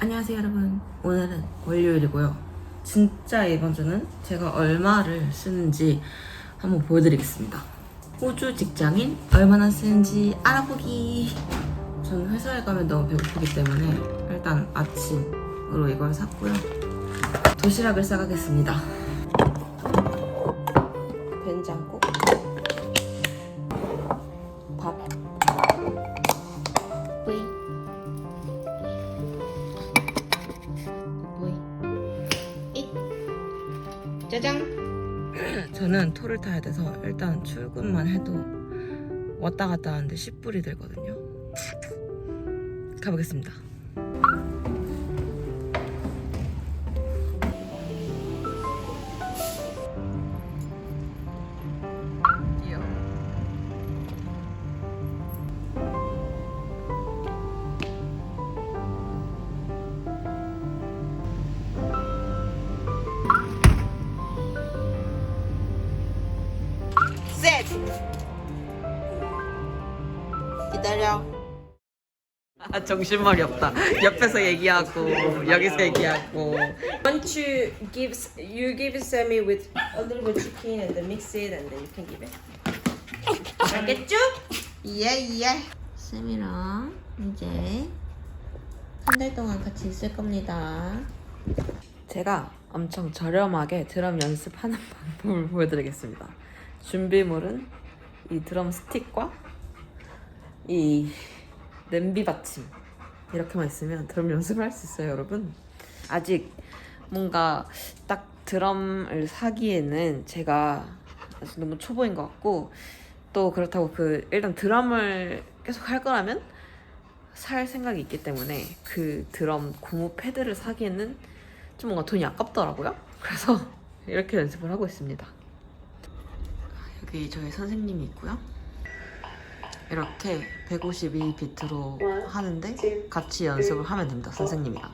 안녕하세요 여러분. 오늘은 월요일이고요. 진짜 이번 주는 제가 얼마를 쓰는지 한번 보여드리겠습니다. 호주 직장인 얼마나 쓰는지 알아보기. 저는 회사에 가면 너무 배고프기 때문에 일단 아침으로 이걸 샀고요. 도시락을 싸가겠습니다 짜장 저는 토를 타야 돼서 일단 출근만 해도 왔다 갔다 하는데 10불이 들거든요. 가보겠습니다 정신머리 없다. 옆에서 얘기하고, 여기서 얘기하고. Want you give you give it Sammy with a little bit chicken and then mix it and then you can give it. 알겠죠? 예, 예. 쌤이랑 이제 한 달 동안 같이 있을 겁니다. 제가 엄청 저렴하게 드럼 연습하는 방법을 보여드리겠습니다. 준비물은 이 드럼 스틱과 이 냄비 받침 이렇게만 있으면 드럼 연습을 할 수 있어요, 여러분. 아직 뭔가 딱 드럼을 사기에는 제가 아직 너무 초보인 것 같고 또 그렇다고 그 일단 드럼을 계속 할 거라면 살 생각이 있기 때문에 그 드럼 고무 패드를 사기에는 좀 뭔가 돈이 아깝더라고요. 그래서 이렇게 연습을 하고 있습니다. 여기 저희 선생님이 있고요. 이렇게 152비트로 하는데 같이 연습을 하면 됩니다. 선생님이랑.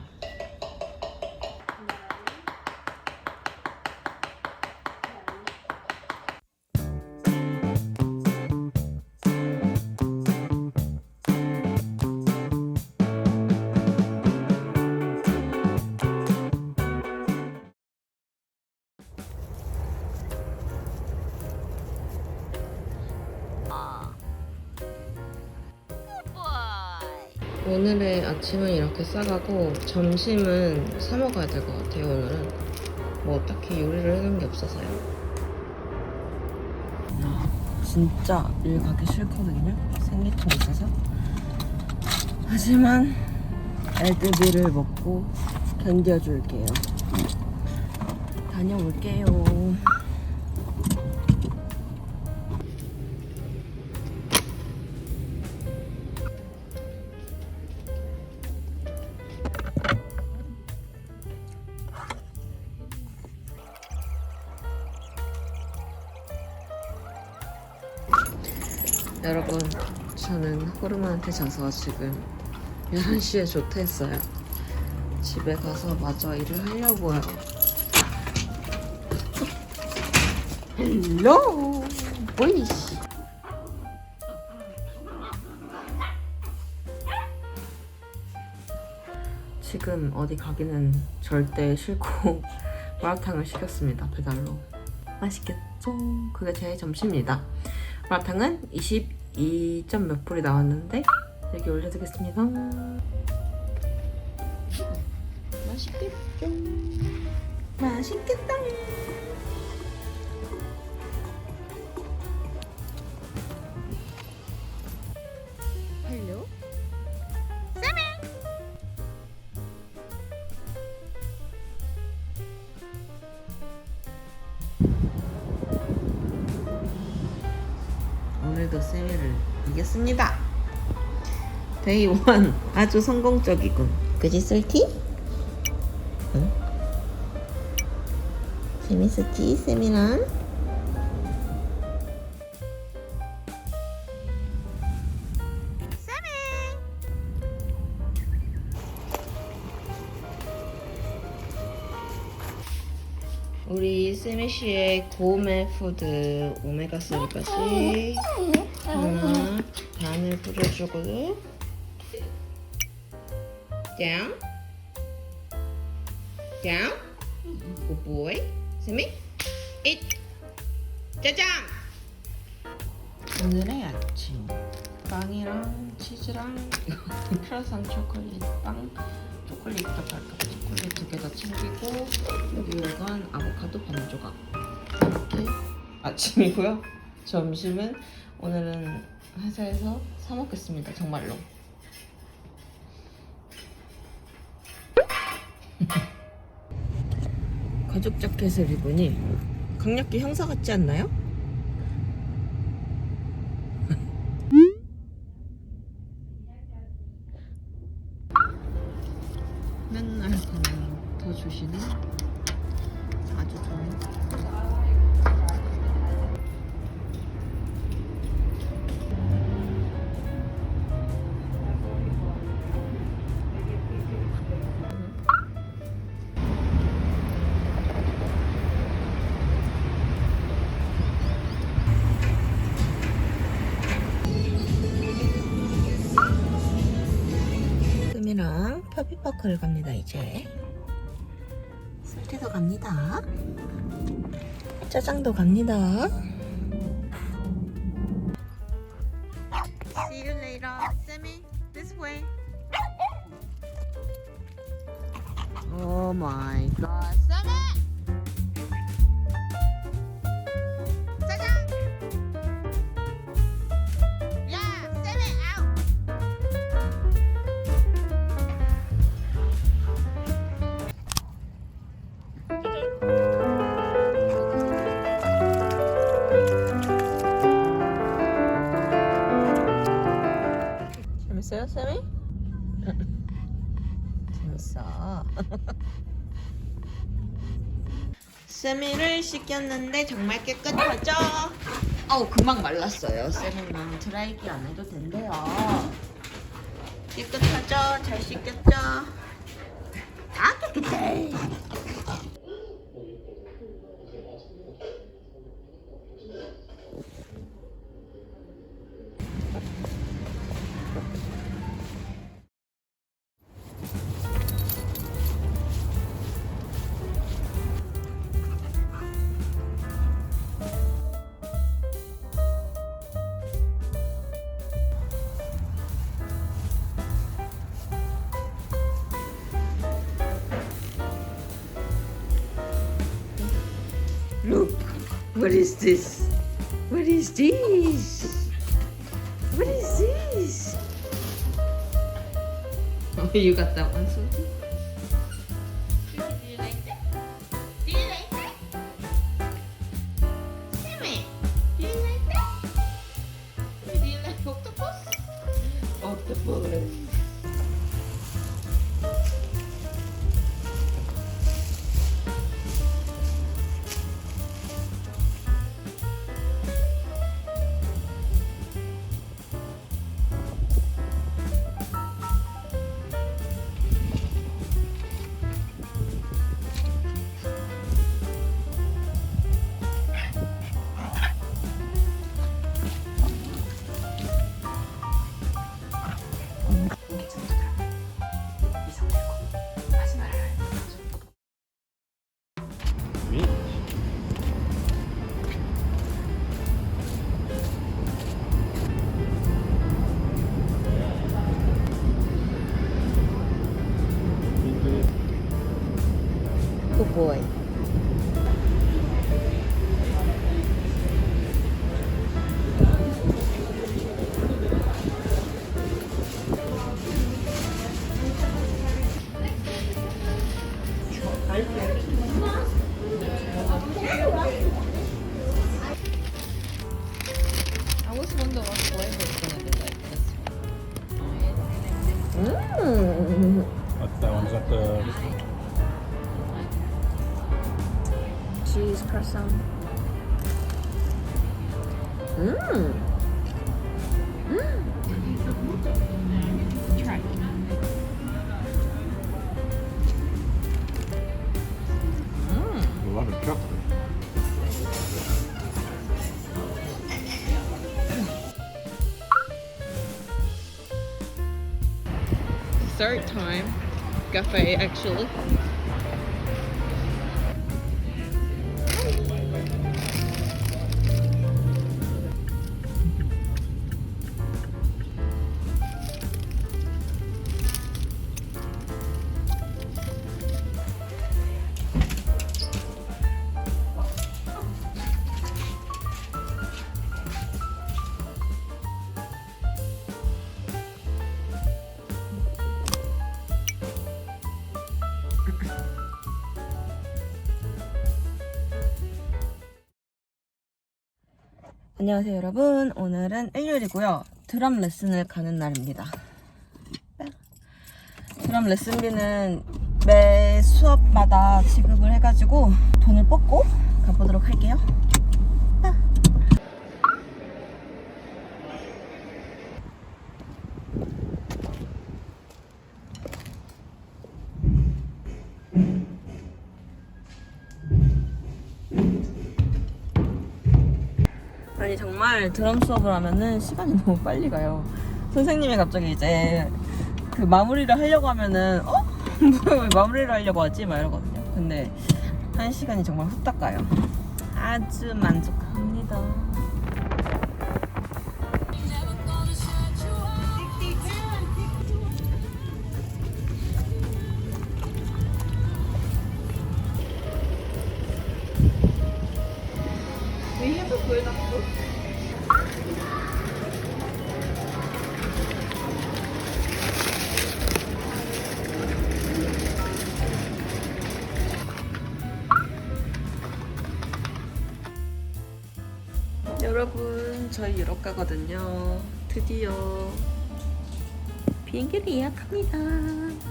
오늘의 아침은 이렇게 싸가고 점심은 사 먹어야 될 것 같아요 오늘은. 뭐 딱히 요리를 해놓은 게 없어서요. 진짜 일 가기 싫거든요 생리통 있어서. 하지만 애드비를 먹고 견뎌줄게요. 다녀올게요 여러분, 저는 호르몬한테 져서 지금 11시에 조퇴했어요. 집에 가서 마저 일을 하려고요. 헬로! 보이시! 지금 어디 가기는 절대 싫고 마라탕을 시켰습니다, 배달로. 맛있겠죠? 그게 제 점심입니다. 마라탕은 22점 몇 불이 나왔는데 여기 올려두겠습니다. 맛있겠죠? 맛있겠다. 오늘도 세미를 이겼습니다. 데이 원 아주 성공적이군. 그지 솔티? 응? 재밌었지 세미랑? 우리 세미 씨의 고메 푸드 오메가 3까지 하나 반을 뿌려주고 짱 Down. Good boy. Sammy. Eat. 짜장. 오늘의 아침 빵이랑 치즈랑 크라상 초콜릿 빵 초콜릿 초 콜릿 두개더 챙기고 이건 아보카도 반 조각. 이렇게? 아침이고요. 점심은 오늘은 회사에서 사 먹겠습니다 정말로. 가죽 자켓을 입으니 강력기 형사 같지 않나요? 끔이랑 퍼피파크를 갑니다 이제 설티도 갑니다 짜장도 갑니다 See you later, Sammy. This way. Oh my god, 재밌어요, 쌤이? 재밌어. 쌤이를 씻겼는데 정말 깨끗하죠? 어우, 금방 말랐어요. 쌤이는 드라이기 안 해도 된대요. 깨끗하죠? 잘 씻겼죠? 다 깨끗해. Look, what is this? What is this? What is this? Oh, you got that one, Sophie? Dessert time. Cafe actually. 안녕하세요 여러분. 오늘은 일요일이고요. 드럼 레슨을 가는 날입니다. 드럼 레슨비는 매 수업마다 지급을 해가지고 돈을 뽑고 가보도록 할게요 아니 정말 드럼 수업을 하면은 시간이 너무 빨리 가요. 선생님이 갑자기 이제 그 마무리를 하려고 하면은 어? 왜 마무리를 하려고 하지? 막 이러거든요. 근데 한 시간이 정말 후딱 가요. 아주 만족합니다. 여러분 저희 유럽 가거든요. 드디어 비행기를 예약합니다.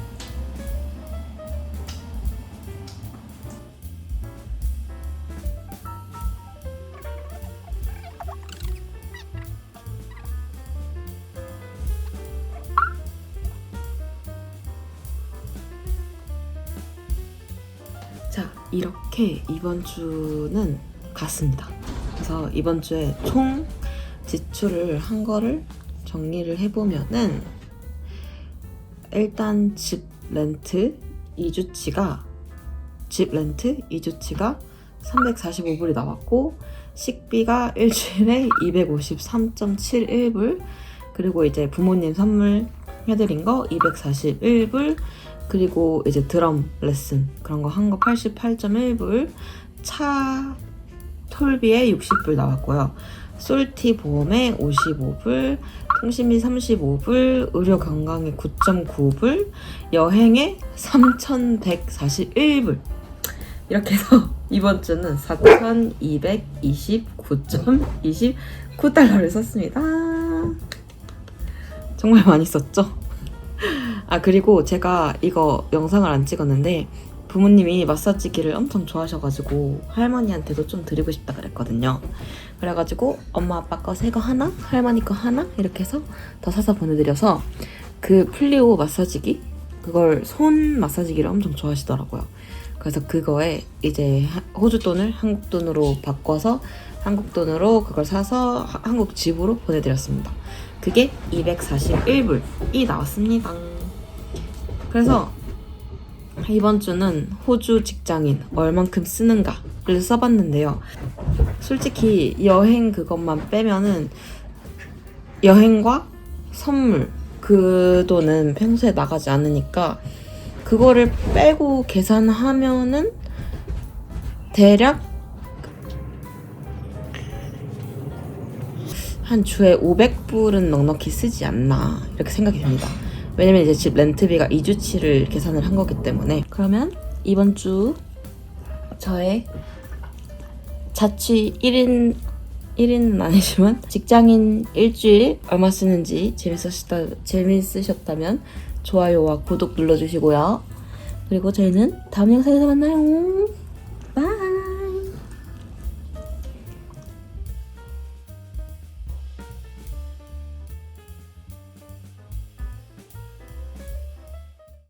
이렇게 이번 주는 갔습니다. 그래서 이번 주에 총 지출을 한 거를 정리를 해보면은 일단 집 렌트 2주치가 집 렌트 2주치가 345불이 나왔고 식비가 일주일에 253.71불 그리고 이제 부모님 선물 해드린 거 241불 그리고 이제 드럼 레슨 그런 거 한 거 88.1불 차 톨비에 60불 나왔고요. 솔티 보험에 55불, 통신비 35불, 의료 건강에 9.9불, 여행에 3,141불. 이렇게 해서 이번 주는 4,229.29달러를 썼습니다. 정말 많이 썼죠? 아, 그리고 제가 이거 영상을 안 찍었는데 부모님이 마사지기를 엄청 좋아하셔가지고 할머니한테도 좀 드리고 싶다 그랬거든요. 그래가지고 엄마 아빠 거 새 거 하나, 할머니 거 하나 이렇게 해서 더 사서 보내드려서 그 플리오 마사지기 그걸 손 마사지기를 엄청 좋아하시더라고요. 그래서 그거에 이제 하- 호주 돈을 한국 돈으로 바꿔서 한국 돈으로 그걸 사서 하- 한국 집으로 보내드렸습니다. 그게 241불이 나왔습니다. 그래서 이번 주는 호주 직장인 얼만큼 쓰는가를 써봤는데요. 솔직히 여행 그것만 빼면은 여행과 선물 그 돈은 평소에 나가지 않으니까 그거를 빼고 계산하면은 대략 한 주에 500불은 넉넉히 쓰지 않나 이렇게 생각이 듭니다. 왜냐면 이제 집 렌트비가 2주치를 계산을 한 거기 때문에 그러면 이번 주 저의 자취 1인 1인은 아니지만 직장인 일주일 얼마 쓰는지 재밌으셨다, 재밌으셨다면 좋아요와 구독 눌러주시고요. 그리고 저희는 다음 영상에서 만나요.